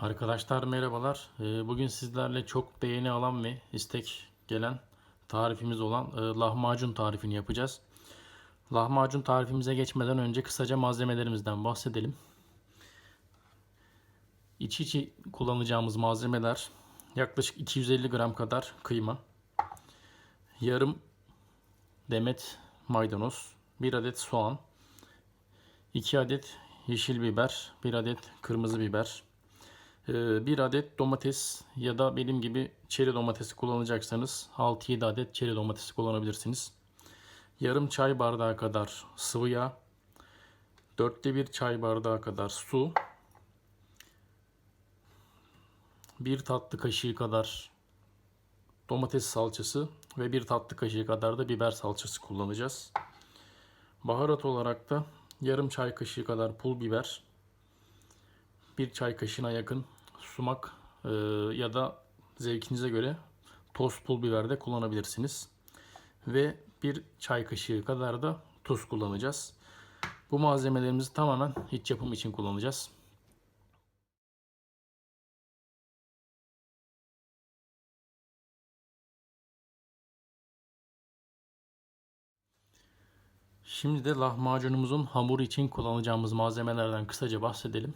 Arkadaşlar merhabalar. Ee, Bugün sizlerle çok beğeni alan ve istek gelen tarifimiz olan e, lahmacun tarifini yapacağız. Lahmacun tarifimize geçmeden önce kısaca malzemelerimizden bahsedelim. İç içi kullanacağımız malzemeler yaklaşık 250 gram kadar kıyma, yarım demet maydanoz, 1 adet soğan, 2 adet yeşil biber, 1 adet kırmızı biber, bir adet domates ya da benim gibi çeri domatesi kullanacaksanız 6-7 adet çeri domatesi kullanabilirsiniz. Yarım çay bardağı kadar sıvı yağ, dörtte bir çay bardağı kadar su, bir tatlı kaşığı kadar domates salçası ve bir tatlı kaşığı kadar da biber salçası kullanacağız. Baharat olarak da yarım çay kaşığı kadar pul biber, bir çay kaşığına yakın sumak e, ya da zevkinize göre toz pul biber de kullanabilirsiniz. Ve bir çay kaşığı kadar da tuz kullanacağız. Bu malzemelerimizi tamamen iç yapım için kullanacağız. Şimdi de lahmacunumuzun hamuru için kullanacağımız malzemelerden kısaca bahsedelim.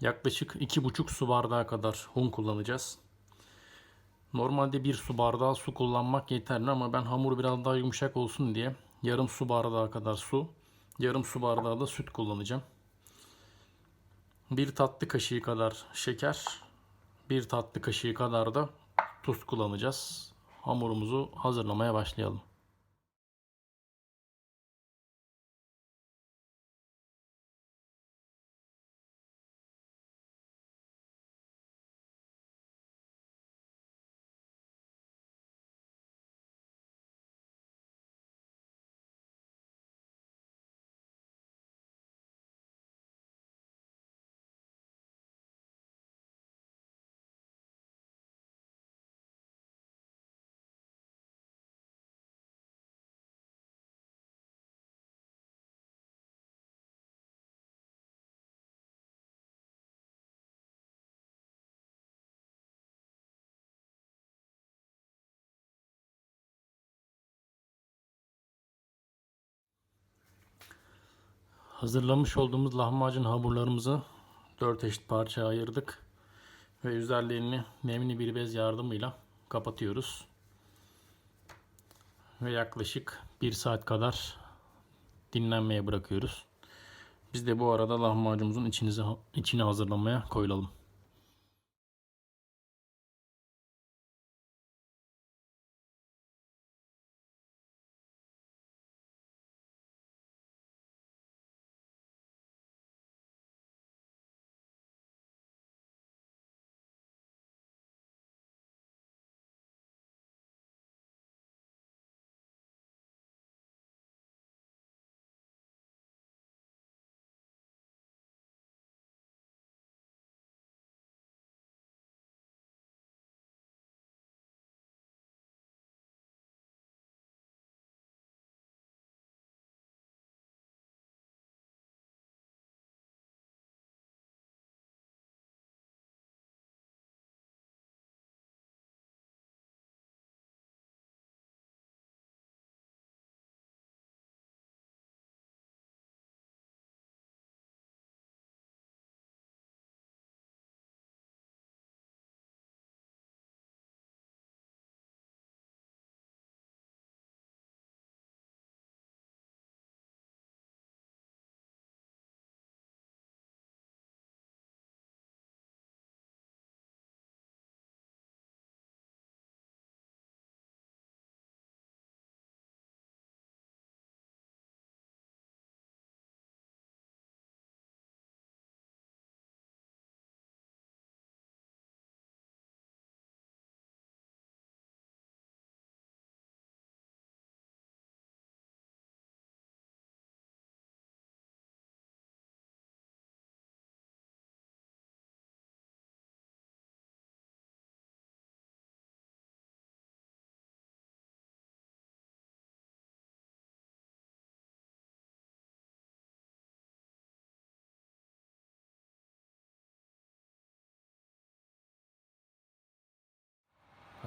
Yaklaşık 2,5 su bardağı kadar un kullanacağız. Normalde bir su bardağı su kullanmak yeterli ama ben hamur biraz daha yumuşak olsun diye yarım su bardağı kadar su, yarım su bardağı da süt kullanacağım. Bir tatlı kaşığı kadar şeker, bir tatlı kaşığı kadar da tuz kullanacağız. Hamurumuzu hazırlamaya başlayalım. Hazırlamış olduğumuz lahmacun hamurlarımızı 4 eşit parçaya ayırdık. Ve üzerlerini nemli bir bez yardımıyla kapatıyoruz. Ve yaklaşık 1 saat kadar dinlenmeye bırakıyoruz. Biz de bu arada lahmacunumuzun içini hazırlamaya koyulalım.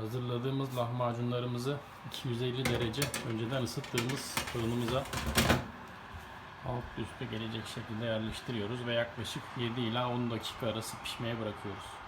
Hazırladığımız lahmacunlarımızı 250 derece önceden ısıttığımız fırınımıza alt üstü gelecek şekilde yerleştiriyoruz ve yaklaşık 7 ila 10 dakika arası pişmeye bırakıyoruz.